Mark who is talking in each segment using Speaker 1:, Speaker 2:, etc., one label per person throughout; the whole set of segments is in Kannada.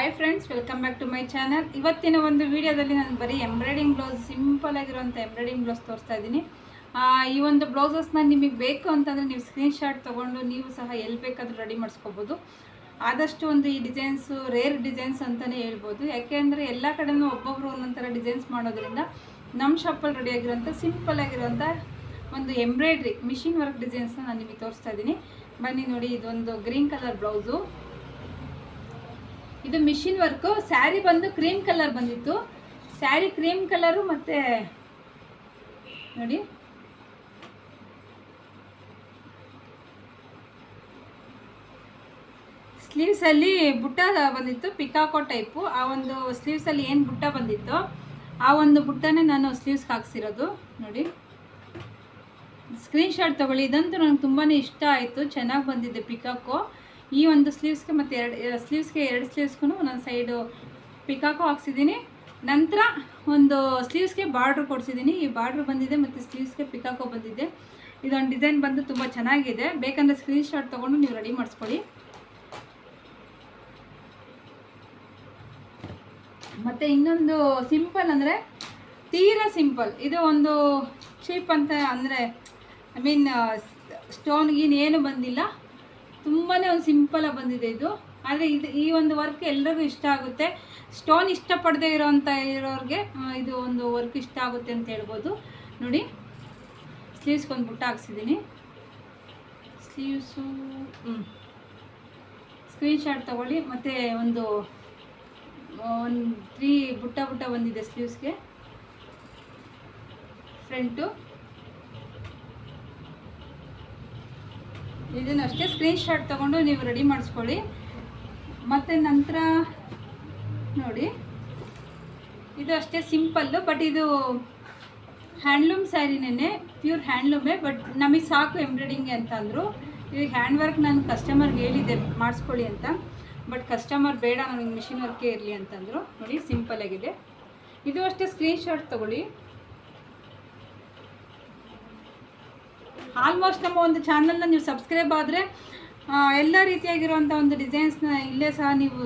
Speaker 1: Hi friends welcome back to my channel ಇವತ್ತಿನ ಒಂದು ವಿಡಿಯೋದಲ್ಲಿ ನಾನು ಬರೀ ಎಂಬ್ರಾಯ್ಡಿಂಗ್ ಬ್ಲೌಸ್ ಸಿಂಪಲ್ ಆಗಿರುವಂಥ ಎಂಬ್ರಾಯ್ಡಿಂಗ್ ಬ್ಲೌಸ್ ತೋರಿಸ್ತಾ ಇದ್ದೀನಿ. ಈ ಒಂದು ಬ್ಲೌಸಸ್ನ ನಿಮಗೆ ಬೇಕು ಅಂತಂದರೆ ನೀವು ಸ್ಕ್ರೀನ್ಶಾಟ್ ತೊಗೊಂಡು ನೀವು ಸಹ ಎಲ್ಲಿ ಬೇಕಾದರೂ ರೆಡಿ ಮಾಡಿಸ್ಕೋಬೋದು. ಆದಷ್ಟು ಒಂದು ಈ ಡಿಸೈನ್ಸು ರೇರ್ ಡಿಸೈನ್ಸ್ ಅಂತಲೇ ಹೇಳ್ಬೋದು. ಯಾಕೆಂದರೆ ಎಲ್ಲ ಕಡೆನೂ ಒಬ್ಬೊಬ್ಬರು ಒಂದೊಂಥರ ಡಿಸೈನ್ಸ್ ಮಾಡೋದ್ರಿಂದ ನಮ್ಮ ಶಾಪಲ್ಲಿ ರೆಡಿ ಆಗಿರೋಂಥ ಸಿಂಪಲ್ ಆಗಿರೋಂಥ ಒಂದು ಎಂಬ್ರಾಯ್ಡ್ರಿ ಮಿಷಿನ್ ವರ್ಕ್ ಡಿಸೈನ್ಸ್ನ ನಾನು ನಿಮಗೆ ತೋರಿಸ್ತಾ ಇದ್ದೀನಿ. ಬನ್ನಿ ನೋಡಿ, ಇದೊಂದು ಗ್ರೀನ್ ಕಲರ್ ಬ್ಲೌಸು ಇದು ಮಿಷಿನ್ ವರ್ಕು. ಸ್ಯಾರಿ ಬಂದು ಕ್ರೀಮ್ ಕಲರ್ ಬಂದಿತ್ತು. ಸ್ಯಾರಿ ಕ್ರೀಮ್ ಕಲರು ಮತ್ತು ನೋಡಿ. ಸ್ಲೀವ್ಸಲ್ಲಿ ಬುಟ್ಟ ಬಂದಿತ್ತು, ಪಿಕಾಕೋ ಟೈಪು. ಆ ಒಂದು ಸ್ಲೀವ್ಸಲ್ಲಿ ಏನು ಬುಟ್ಟ ಬಂದಿತ್ತು, ಆ ಒಂದು ಬುಟ್ಟನೇ ನಾನು ಸ್ಲೀವ್ಸ್ಗೆ ಹಾಕ್ಸಿರೋದು. ನೋಡಿ. ಸ್ಕ್ರೀನ್ಶಾಟ್ ತೊಗೊಳ್ಳಿ. ಇದಂತೂ ನನಗೆ ತುಂಬಾ ಇಷ್ಟ ಆಯಿತು. ಚೆನ್ನಾಗಿ ಬಂದಿದೆ ಪಿಕಾಕೋ. ಈ ಒಂದು ಸ್ಲೀವ್ಸ್ಗೆ ಮತ್ತು ಎರಡು ಸ್ಲೀವ್ಸ್ಗೆ ಎರಡು ಸ್ಲೀವ್ಸ್ಗೂ ನಾನು ಸೈಡು ಪಿಕಾಕು ಹಾಕ್ಸಿದ್ದೀನಿ. ನಂತರ ಒಂದು ಸ್ಲೀವ್ಸ್ಗೆ ಬಾರ್ಡ್ರ್ ಕೊಡಿಸಿದ್ದೀನಿ. ಈ ಬಾರ್ಡ್ರ್ ಬಂದಿದೆ ಮತ್ತು ಸ್ಲೀವ್ಸ್ಗೆ ಪಿಕಾಕೋ ಬಂದಿದೆ. ಇದೊಂದು ಡಿಸೈನ್ ಬಂದು ತುಂಬ ಚೆನ್ನಾಗಿದೆ. ಬೇಕಂದರೆ ಸ್ಕ್ರೀನ್ಶಾಟ್ ತೊಗೊಂಡು ನೀವು ರೆಡಿ ಮಾಡಿಸ್ಕೊಳ್ಳಿ. ಮತ್ತು ಇನ್ನೊಂದು ಸಿಂಪಲ್ ಅಂದರೆ ತೀರಾ ಸಿಂಪಲ್ ಇದು ಒಂದು ಚೀಪ್ ಅಂತ ಅಂದರೆ ಐ ಮೀನ್ ಸ್ಟೋನ್ ಏನು ಬಂದಿಲ್ಲ. ತುಂಬಾ ಒಂದು ಸಿಂಪಲಾಗಿ ಬಂದಿದೆ ಇದು. ಆದರೆ ಇದು ಈ ಒಂದು ವರ್ಕ್ ಎಲ್ಲರಿಗೂ ಇಷ್ಟ ಆಗುತ್ತೆ. ಸ್ಟೋನ್ ಇಷ್ಟಪಡದೆ ಇರೋವಂಥ ಇರೋರಿಗೆ ಇದು ಒಂದು ವರ್ಕ್ ಇಷ್ಟ ಆಗುತ್ತೆ ಅಂತ ಹೇಳ್ಬೋದು. ನೋಡಿ ಸ್ಲೀವ್ಸ್ಗೆ ಒಂದು ಬುಟ್ಟ ಹಾಕ್ಸಿದ್ದೀನಿ ಸ್ಲೀವ್ಸು ಹ್ಞೂ ಸ್ಕ್ರೀನ್ಶಾಟ್ ತೊಗೊಳ್ಳಿ. ಮತ್ತು ಒಂದು ಒಂದು ತ್ರೀ ಬುಟ್ಟ ಬುಟ್ಟ ಬಂದಿದೆ ಸ್ಲೀವ್ಸ್ಗೆ ಫ್ರಂಟು ಇದನ್ನು ಅಷ್ಟೇ ಸ್ಕ್ರೀನ್ಶಾಟ್ ತೊಗೊಂಡು ನೀವು ರೆಡಿ ಮಾಡಿಸ್ಕೊಳ್ಳಿ. ಮತ್ತು ನಂತರ ನೋಡಿ. ಇದು ಅಷ್ಟೇ ಸಿಂಪಲ್ಲು ಬಟ್ ಇದು ಹ್ಯಾಂಡ್ಲೂಮ್ ಸ್ಯಾರಿನೇ ಪ್ಯೂರ್ ಹ್ಯಾಂಡ್ಲೂಮೇ ಬಟ್ ನಮಗೆ ಸಾಕು ಎಂಬ್ರಾಯ್ಡಿಂಗ್ ಅಂತ ಈಗ ಹ್ಯಾಂಡ್ ವರ್ಕ್ ನಾನು ಕಸ್ಟಮರ್ಗೆ ಹೇಳಿದ್ದೆ, ಮಾಡಿಸ್ಕೊಳ್ಳಿ ಅಂತ. ಬಟ್ ಕಸ್ಟಮರ್ ಬೇಡ ನನಗೆ ಮಿಷಿನ್ ವರ್ಕೇ ಇರಲಿ ಅಂತಂದರು ನೋಡಿ ಸಿಂಪಲ್ ಆಗಿದೆ. ಇದು ಅಷ್ಟೇ ಸ್ಕ್ರೀನ್ಶಾಟ್ ತೊಗೊಳ್ಳಿ. ಆಲ್ಮೋಸ್ಟ್ ನಮ್ಮ ಒಂದು ಚಾನಲ್ನ ನೀವು ಸಬ್ಸ್ಕ್ರೈಬ್ ಆದರೆ ಎಲ್ಲ ರೀತಿಯಾಗಿರುವಂಥ ಒಂದು ಡಿಸೈನ್ಸ್ನ ಇಲ್ಲೇ ಸಹ ನೀವು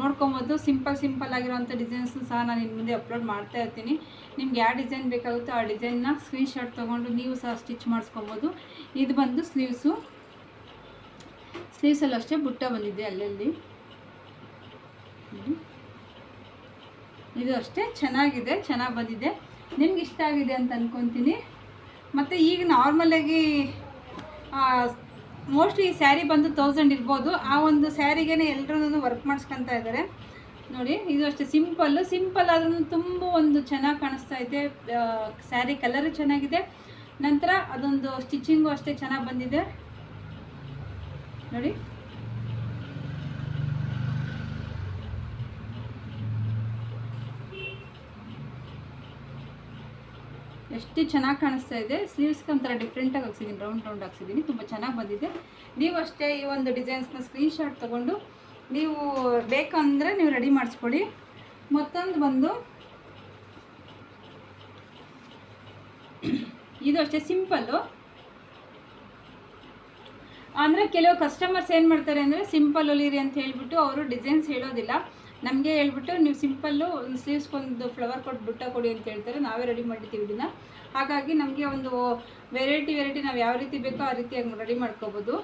Speaker 1: ನೋಡ್ಕೊಬೋದು. ಸಿಂಪಲ್ ಸಿಂಪಲ್ ಆಗಿರುವಂಥ ಡಿಸೈನ್ಸ್ನ ಸಹ ನಾನು ನಿಮ್ಮ ಮುಂದೆ ಅಪ್ಲೋಡ್ ಮಾಡ್ತಾ ಇರ್ತೀನಿ. ನಿಮ್ಗೆ ಯಾವ ಡಿಸೈನ್ ಬೇಕಾಗುತ್ತೋ ಆ ಡಿಸೈನ್ನ ಸ್ಕ್ರೀನ್ಶಾಟ್ ತೊಗೊಂಡು ನೀವು ಸಹ ಸ್ಟಿಚ್ ಮಾಡಿಸ್ಕೊಬೋದು. ಇದು ಬಂದು ಸ್ಲೀವ್ಸು ಸ್ಲೀವ್ಸಲ್ಲೂ ಅಷ್ಟೇ ಬುಟ್ಟ ಬಂದಿದೆ ಅಲ್ಲಲ್ಲಿ. ಇದು ಅಷ್ಟೇ ಚೆನ್ನಾಗಿದೆ, ಚೆನ್ನಾಗಿ ಬಂದಿದೆ. ನಿಮ್ಗೆ ಇಷ್ಟ ಆಗಿದೆ ಅಂತ ಅಂದ್ಕೊತೀನಿ ಮತ್ತು ಈಗ ನಾರ್ಮಲಾಗಿ ಮೋಸ್ಟ್ಲಿ ಈ ಸ್ಯಾರಿ ಬಂದು ತೌಸಂಡ್ ಇರ್ಬೋದು. ಆ ಒಂದು ಸ್ಯಾರಿಗೆ ಎಲ್ಲರೂ ವರ್ಕ್ ಮಾಡಿಸ್ಕೊತಾ ಇದ್ದಾರೆ ನೋಡಿ, ಇದು ಅಷ್ಟೇ ಸಿಂಪಲ್ಲು ಸಿಂಪಲ್ ಆದ್ರೂ ತುಂಬ ಒಂದು ಚೆನ್ನಾಗಿ ಕಾಣಿಸ್ತಾ ಇದೆ. ಸ್ಯಾರಿ ಕಲರು ಚೆನ್ನಾಗಿದೆ. ನಂತರ ಅದೊಂದು ಸ್ಟಿಚಿಂಗು ಅಷ್ಟೇ ಚೆನ್ನಾಗಿ ಬಂದಿದೆ. ನೋಡಿ. ಎಷ್ಟು ಚೆನ್ನಾಗಿ ಕಾಣಿಸ್ತಾ ಇದೆ. ಸ್ಲೀವ್ಸ್ಗೆ ಒಂಥರ ಡಿಫ್ರೆಂಟಾಗಿ ಹಾಕ್ಸಿದ್ದೀನಿ ರೌಂಡ್ ರೌಂಡ್ ಹಾಕ್ಸಿದ್ದೀನಿ ತುಂಬ ಚೆನ್ನಾಗಿ ಬಂದಿದೆ. ನೀವು ಅಷ್ಟೇ ಈ ಒಂದು ಡಿಸೈನ್ಸ್ನ ಸ್ಕ್ರೀನ್ಶಾಟ್ ತೊಗೊಂಡು ನೀವು ಬೇಕಂದರೆ ನೀವು ರೆಡಿ ಮಾಡಿಸ್ಕೊಳ್ಳಿ. ಮತ್ತೊಂದು ಬಂದು ಇದು ಅಷ್ಟೇ ಸಿಂಪಲ್ಲು ಅಂದರೆ ಕೆಲವು ಕಸ್ಟಮರ್ಸ್ ಏನು ಮಾಡ್ತಾರೆ ಅಂದರೆ ಸಿಂಪಲ್ ಹೊಲಿರಿ ಅಂತ ಹೇಳಿಬಿಟ್ಟು ಅವರು ಡಿಸೈನ್ಸ್ ಹೇಳೋದಿಲ್ಲ. ನಮಗೆ ಹೇಳ್ಬಿಟ್ಟು ನೀವು ಸಿಂಪಲ್ಲು ಒಂದು ಸ್ಲೀವ್ಸ್ಗೊಂದು ಫ್ಲವರ್ ಕೊಟ್ಟು ಬುಟ್ಟ ಕೊಡಿ ಅಂತ ಹೇಳ್ತಾರೆ. ನಾವೇ ರೆಡಿ ಮಾಡಿರ್ತೀವಿ ಇದನ್ನು. ಹಾಗಾಗಿ ನಮಗೆ ಒಂದು ವೆರೈಟಿ ವೆರೈಟಿ ನಾವು ಯಾವ ರೀತಿ ಬೇಕೋ ಆ ರೀತಿಯಾಗಿ ರೆಡಿ ಮಾಡ್ಕೋಬೋದು.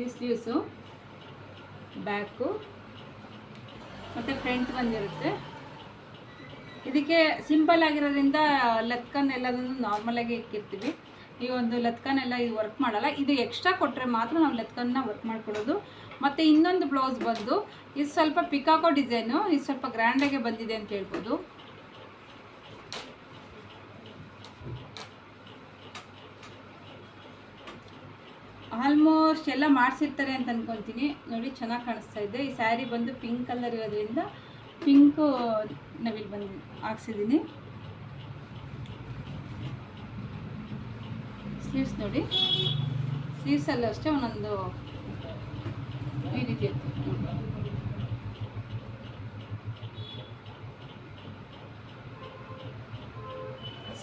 Speaker 1: ಈ ಸ್ಲೀವ್ಸು ಬ್ಯಾಕು ಮತ್ತು ಫ್ರಂಟ್ ಬಂದಿರುತ್ತೆ. ಇದಕ್ಕೆ ಸಿಂಪಲ್ ಆಗಿರೋದ್ರಿಂದ ಲಕ್ಕನ್ ಎಲ್ಲದನ್ನು ನಾರ್ಮಲಾಗಿ ಇಕ್ಕಿರ್ತೀವಿ. ಈ ಒಂದು ಲತ್ಕನ್ ಎಲ್ಲ ಇದು ವರ್ಕ್ ಮಾಡಲ್ಲ. ಇದು ಎಕ್ಸ್ಟ್ರಾ ಕೊಟ್ಟರೆ ಮಾತ್ರ ನಾವು ಲತ್ಕನ್ನ ವರ್ಕ್ ಮಾಡ್ಕೊಳ್ಳೋದು ಮತ್ತು ಇನ್ನೊಂದು ಬ್ಲೌಸ್ ಬಂದು, ಇದು ಸ್ವಲ್ಪ ಪಿಕಾಕೋ ಡಿಸೈನು ಇದು ಸ್ವಲ್ಪ ಗ್ರ್ಯಾಂಡಾಗೆ ಬಂದಿದೆ ಅಂತ ಹೇಳ್ಬೋದು. ಆಲ್ಮೋಸ್ಟ್ ಎಲ್ಲ ಮಾಡಿಸಿರ್ತಾರೆ ಅಂತ ಅಂದ್ಕೊತೀನಿ ನೋಡಿ, ಚೆನ್ನಾಗಿ ಕಾಣಿಸ್ತಾ ಇದೆ. ಈ ಸ್ಯಾರಿ ಬಂದು ಪಿಂಕ್ ಕಲರ್ ಇರೋದ್ರಿಂದ ಪಿಂಕು ನಾವಿಲ್ಲಿ ಬಂದು ಹಾಕ್ಸಿದ್ದೀನಿ. ಸ್ಲೀವ್ಸ್ ನೋಡಿ. ಸ್ಲೀವ್ಸಲ್ಲೂ ಅಷ್ಟೇ ಒಂದೊಂದು ಈ ರೀತಿ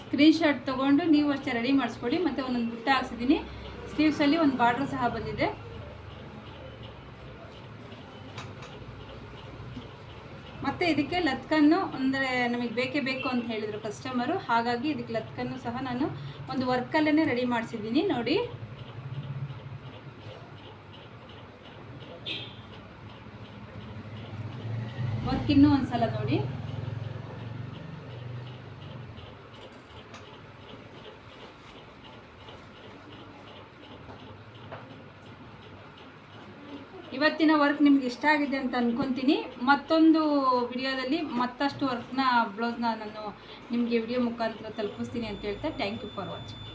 Speaker 1: ಸ್ಕ್ರೀನ್ ಸ್ಕ್ರೀನ್ಶಾಟ್ ತೊಗೊಂಡು ನೀವು ಅಷ್ಟೇ ರೆಡಿ ಮಾಡಿಸ್ಕೊಡಿ ಮತ್ತು ಒಂದೊಂದು ಬುಟ್ಟ ಹಾಕ್ಸಿದ್ದೀನಿ. ಸ್ಲೀವ್ಸಲ್ಲಿ ಒಂದು ಬಾರ್ಡ್ರ್ ಸಹ ಬಂದಿದೆ. ಮತ್ತು ಇದಕ್ಕೆ ಲತ್ಕನ್ನು ಅಂದರೆ ನಮಗೆ ಬೇಕೇ ಬೇಕು ಅಂತ ಹೇಳಿದರು ಕಸ್ಟಮರು ಹಾಗಾಗಿ ಇದಕ್ಕೆ ಲತ್ಕನ್ನು ಸಹ ನಾನು ಒಂದು ವರ್ಕಲ್ಲೇ ರೆಡಿ ಮಾಡಿಸಿದ್ದೀನಿ, ನೋಡಿ. ವರ್ಕ್ ಇನ್ನೂ ಒಂದ್ಸಲ ನೋಡಿ. ಇವತ್ತಿನ ವರ್ಕ್ ನಿಮ್ಗೆ ಇಷ್ಟ ಆಗಿದೆ ಅಂತ ಅನ್ಕೊಂತೀನಿ. ಮತ್ತೊಂದು ವಿಡಿಯೋದಲ್ಲಿ ಮತ್ತಷ್ಟು ವರ್ಕ್ನ ಬ್ಲೌಸ್ನ ನಾನು ನಿಮಗೆ ವಿಡಿಯೋ ಮುಖಾಂತರ ತಲುಪಿಸ್ತೀನಿ ಅಂತ ಹೇಳ್ತಾ ಥ್ಯಾಂಕ್ ಯು ಫಾರ್ ವಾಚಿಂಗ್